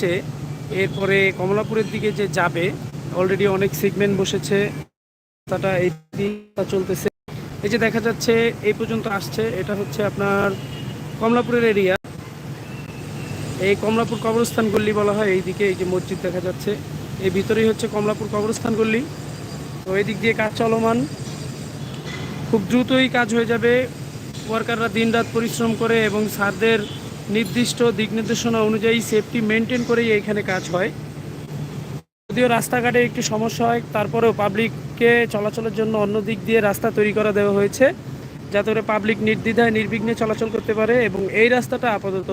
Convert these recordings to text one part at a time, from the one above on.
এসে এরপরে কমলাপুরের দিকে যে যাবে অলরেডি অনেক সেগমেন্ট বসেছে, রাস্তাটা এই চলতেছে। এই যে দেখা যাচ্ছে, এই পর্যন্ত আসছে, এটা হচ্ছে আপনার কমলাপুরের এরিয়া এই কমলাপুর কবরস্থান গল্লি বলা হয় এইদিকে এই যে মসজিদ দেখা যাচ্ছে। এই ভিতরেই হচ্ছে কমলাপুর কবরস্থান গল্লি তো এই দিক দিয়ে কাজ চলমান। খুব দ্রুতই কাজ হয়ে যাবে। ওয়ার্কাররা দিনরাত পরিশ্রম করে এবং স্যারদের নির্দিষ্ট দিক নির্দেশনা অনুযায়ী সেফটি মেনটেন করেই এইখানে কাজ হয়। যদিও রাস্তাঘাটে একটু সমস্যা হয়, তারপরেও পাবলিককে চলাচলের জন্য অন্য দিক দিয়ে রাস্তা তৈরি করা দেওয়া হয়েছে, যাতে করে পাবলিক নির্দ্বিধায় নির্বিঘ্নে চলাচল করতে পারে এবং এই রাস্তাটা আপাতত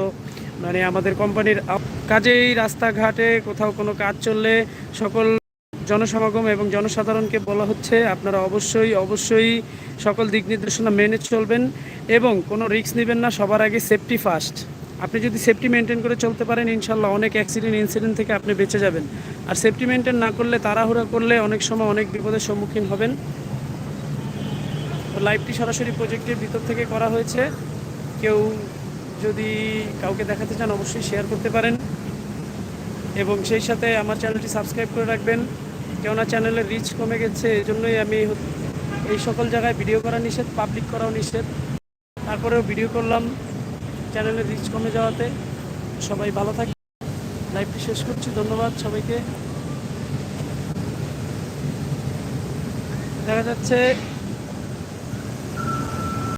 মানে আমাদের কোম্পানির আপ- কাজেই রাস্তাঘাটে কোথাও কোনো কাজ চললে সকল জনসমাগম এবং জনসাধারণকে বলা হচ্ছে, আপনারা অবশ্যই অবশ্যই সকল দিক নির্দেশনা মেনে চলবেন এবং কোনো রিস্ক নেবেন না, সবার আগে সেফটি ফার্স্ট আপনি যদি সেফটি মেনটেন করে চলতে পারেন, ইনশাল্লাহ অনেক অ্যাক্সিডেন্ট ইনসিডেন্ট থেকে আপনি বেঁচে যাবেন। আর সেফটি মেনটেন না করলে, তাড়াহুড়া করলে অনেক সময় অনেক বিপদের সম্মুখীন হবেন। তো লাইভটি সরাসরি প্রজেক্টের ভিতর থেকে করা হয়েছে। কেউ যদি কাউকে দেখাতে চান, অবশ্যই শেয়ার করতে পারেন। এবং সেই সাথে আমার চ্যানেলটি সাবস্ক্রাইব করে রাখবেন। কেননা চ্যানেলের রিচ কমে গেছে এই জন্যই আমি এই সকল জায়গায় ভিডিও করা নিষেধ পাবলিক করাও নিষেধ। তারপরেও ভিডিও করলাম। চ্যানেলের রিচ কমে যাওয়াতে সবাই ভালো থাকে। লাইভটি শেষ করছি ধন্যবাদ সবাইকে। দেখা যাচ্ছে